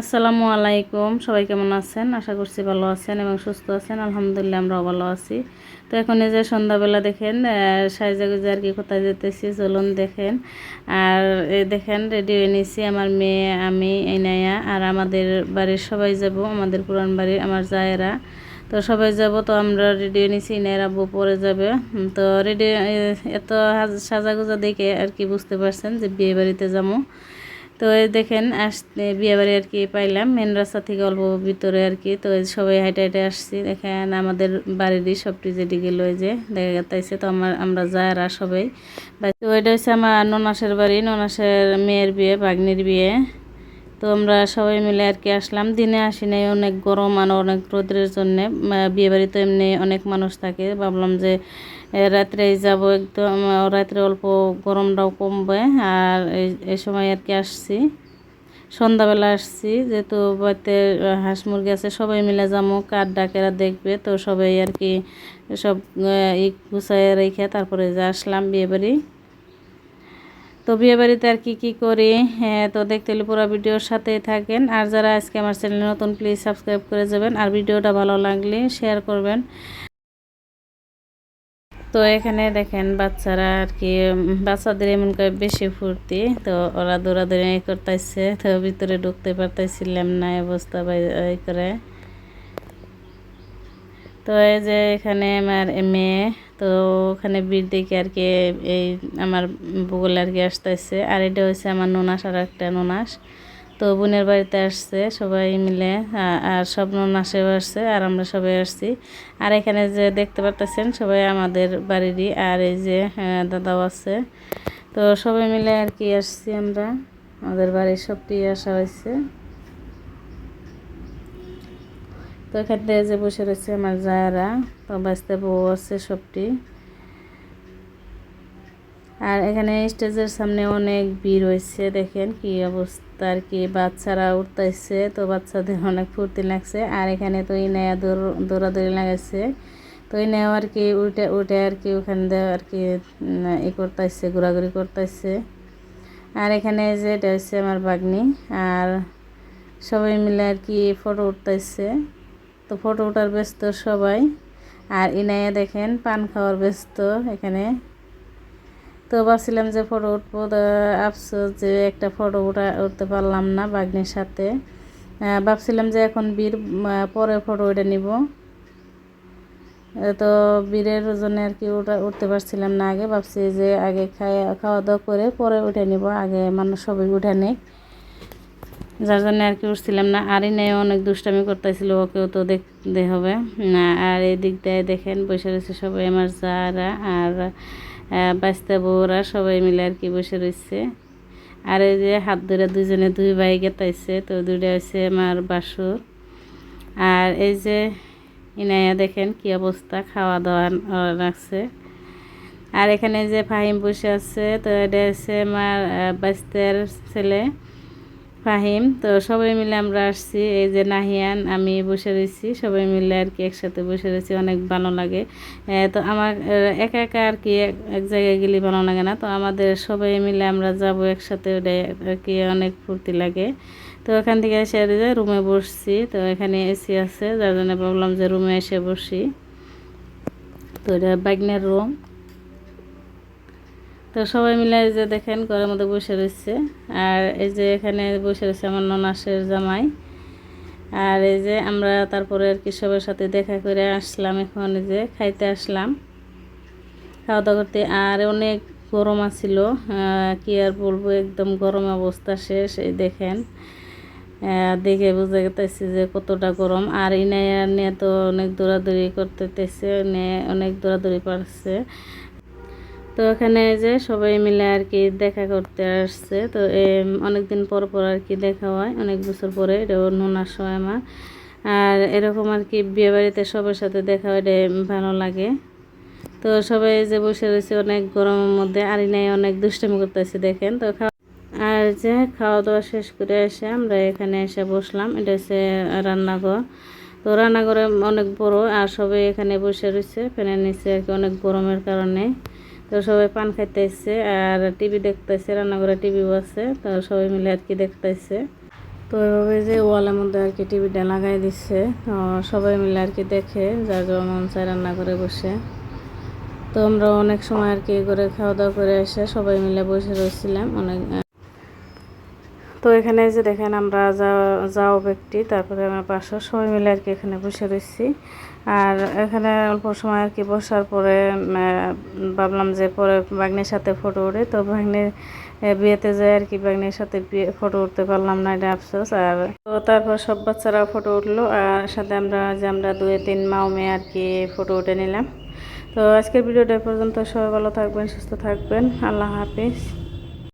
আসসালামু আলাইকুম। সবাই কেমন আছেন? আশা করছি ভালো আছেন এবং সুস্থ আছেন। আলহামদুলিল্লাহ আমরাও ভালো আছি। তো এখন এই যে সন্ধ্যাবেলা দেখেন সাইজা গুজে আর কি কোথায় যেতেছি চলুন দেখেন। আর দেখেন রেডি হয়ে নিয়েছি আমার মেয়ে, আমি এই নাইয়া আর আমাদের বাড়ির সবাই যাব, আমাদের পুরান বাড়ির আমার জায়েরা। তো সবাই যাব, তো আমরা রেডি হয়ে নিয়েছি ইনার আব্বু পরে যাবে। তো রেডি এত সাজা গুজা দেখে আর কি বুঝতে পারছেন যে বিয়ে বাড়িতে যাব। তো দেখেন আসতে বিয়েবাড়ি আর কি পাইলাম। মেন রাস্তা থেকে অল্প ভিতরে আর কি। তো সবাই হাইটে হাইটে আসছি। দেখেন, আমাদের বাড়িরই সবটি যেদিকে লয়ে যে, দেখা গেছে তো আমার, আমরা যারা সবাই। তো এটা হচ্ছে আমার ননাসের বাড়ি। ননাসের মেয়ের বিয়ে, ভাগ্নির বিয়ে। তো আমরা সবাই মিলে আর কি আসলাম। দিনে আসি নাই, অনেক গরম আর অনেক রোদ্রের জন্যে। বিয়ে বাড়িতে এমনি অনেক মানুষ থাকে। ভাবলাম যে রাত্রে যাব একদম রাত্রে অল্প গরমটাও কমবে, আর এই সময় আর কি আসছি। সন্ধ্যাবেলা আসছি, যেহেতু বাড়িতে হাঁস মুরগি আছে, সবাই মিলে যাব, কার ডাকেরা দেখবে, তো সবাই আর কি সব ই গুছাই রেখে তারপরে যে আসলাম বিয়ে বাড়ি তো বিয়ে বাড়িতে আর কি কি করি? হ্যাঁ তো দেখতে হলে পুরো ভিডিওর সাথেই থাকেন। আর যারা আজকে আমার চ্যানেলে নতুন প্লিজ সাবস্ক্রাইব করে যাবেন। আর ভিডিওটা ভালো লাগলে শেয়ার করবেন। তো এখানে দেখেন বাচ্চারা আর কি বাচ্চাদের এমন করে বেশি ফুর্তি, তো ওরা দৌড়াদৌড়ি এ করতেছে, তো ভিতরে ঢুকতে পারতেছিলাম না অবস্থা করে। তো এই যে এখানে আমার মেয়ে, তো ওখানে বীর দেখে আর কি এই আমার বগুল আর কি আসতেছে, আর এটা হচ্ছে আমার ননাস আর একটা ননাস তো বোনের বাড়িতে আসছে সবাই মিলে আর সব ননাসেও আসছে, আর আমরা সবাই আসছি। আর এখানে যে দেখতে পারতেছেন সবাই আমাদের বাড়িরই, আর এই যে দাদাও আছে। তো সবাই মিলে আর কি আসছি আমরা। আমাদের বাড়ির সবটি আসা হয়েছে। তো এখান থেকে যে বসে রয়েছে আমার জায়রা, তো বাঁচতে বউ আছে সবটি। আর এখানে স্টেজের সামনে অনেক ভিড় হয়েছে, দেখেন কি অবস্থা। আর কি, বাচ্চারা উঠতেছে, তো বাচ্চাদের অনেক ফুর্তি লাগছে। আর এখানে তো এই নেয়া দৌড়াদৌড়ি লাগাইছে। তো নেওয়া আর কি উঠে উঠে আর কি ওখান দিয়ে আর কি ই করতেছে, ঘোরাঘুরি করতেছে। আর এখানে যে এটা হচ্ছে আমার বাগনি আর সবাই মিলে আর কি ফটো উঠতেছে। তো ফটো ওঠার ব্যস্ত সবাই। আর ইনায়া দেখেন, পান খাওয়ার ব্যস্ত এখানে। তো ভাবছিলাম যে ফটো উঠবো আফসোস যে একটা ফটো উঠা, উঠতে পারলাম না বাগনির সাথে। ভাবছিলাম যে এখন বীর পরে ফটো উঠে নিব। তো বীরের জন্য আর কি উঠা, উঠতে পারছিলাম না আগে। ভাবছি যে আগে খাওয়া খাওয়া দাওয়া করে পরে উঠে নিব, আগে মানুষ সবাই উঠে নেই যার জন্য আর কি উঠছিলাম না। আরই নেই অনেক দুষ্টামি করতেছিল, ওকেও তো দেখতে হবে। আর এই দিক দিয়ে দেখেন, বসে রয়েছে সবাই আমার যারা, আর আহ, বাচ্চা বউরা সবাই মিলে আর কি বসে রয়েছে। আর এই যে হাত ধরে দুজনে দুই ভাই গেতাইছে তো দুইটা হয়েছে আমার বাসুর। আর এই যে ইনাইয়া দেখেন কি অবস্থা খাওয়া দাওয়া রাখছে। আর এখানে যে ফাহিম বসে আছে তো এটা হচ্ছে আমার বাস্তের ছেলে। ফাহিম, তো সবাই মিলে আমরা আসছি। এই যে নাহিয়ান, আমি বসে রয়েছি। সবাই মিলে আর কি একসাথে বসে রয়েছি। অনেক ভালো লাগে। তো আমার একা একা আর কি এক জায়গায় গেলে ভালো লাগে না। তো আমাদের সবাই মিলে আমরা যাব একসাথে। ওটাই আর কি অনেক ফুর্তি লাগে। তো এখান থেকে এসে যে রুমে বসছি। তো এখানে এসি আছে। যার জন্য ভাবলাম যে রুমে এসে বসি। তো এটা বাগনের রুম তো সবাই মিলে যে দেখেন, ঘরের মধ্যে বসে রয়েছে। আর এই যে এখানে বসে রয়েছে আমার ননাসের জামাই। আর এই যে আমরা তারপরে আর কি সবার সাথে দেখা করে আসলাম, এখন এই যে খাইতে আসলাম। খাওয়া দাওয়া করতে। আর অনেক গরম আছিল কি আর বলব, একদম গরম অবস্থা শেষ, এই দেখেন। দেখে বোঝা গেতেছে যে কতটা গরম। আর ইনায়া নিয়ে তো অনেক দৌড়াদৌড়ি করতেছে অনেক দৌড়াদৌড়ি পারছে। তো এখানে যে সবাই মিলে আর কি দেখা করতে আসছে। তো অনেকদিন পর পর আর কি দেখা হয়, অনেক বছর পরে এটা নোনার সময় আমার আর এরকম আর কি বিয়ে বাড়িতে সবার সাথে দেখা হয় ভালো লাগে। তো সবাই যে বসে রয়েছে অনেক গরমের মধ্যে আর নাই অনেক দুষ্টামি করতেছে দেখেন। তো আর যে খাওয়া দাওয়া শেষ করে এসে আমরা এখানে এসে বসলাম, এটা হচ্ছে রান্নাঘর। তো রান্নাঘরে অনেক বড়, আর সবাই এখানে বসে রয়েছে, ফ্যানের নিচে আর কি অনেক গরমের কারণে। তো সবাই পান খাইতে এসছে আর টিভি দেখতেছে, রান্নাঘরে টিভিও আছে, তো সবাই মিলে আর কি দেখতেছে। তো এভাবে যে ওয়ালের মধ্যে আর কি টিভিটা লাগাই দিচ্ছে সবাই মিলে আর কি দেখে, যার যার মন চায় রান্না করে বসে। তো আমরা অনেক সময় আর কি করে খাওয়া দাওয়া করে এসে সবাই মিলে বসে রয়েছিলাম অনেক। তো এখানে যে দেখেন আমরা যাও যাও ব্যক্তি, তারপরে আমার পাশে সবাই মিলে আর কি এখানে বসে রয়েছি। আর এখানে অল্প সময় আর কি বসার পরে ভাবলাম যে পরে বাগনির সাথে ফটো উঠে তো বাগনির বিয়েতে যাই আর কি বাগনির সাথে ফটো উঠতে পারলাম না, এটা আফসোস। আর তো তারপর সব বাচ্চারা ফটো উঠল, আর সাথে আমরা, যে আমরা দুই, তিন মাও মেয়ে আর কি ফটো উঠে নিলাম। তো আজকের ভিডিওটা পর্যন্ত। সবাই ভালো থাকবেন, সুস্থ থাকবেন। আল্লাহ হাফিজ।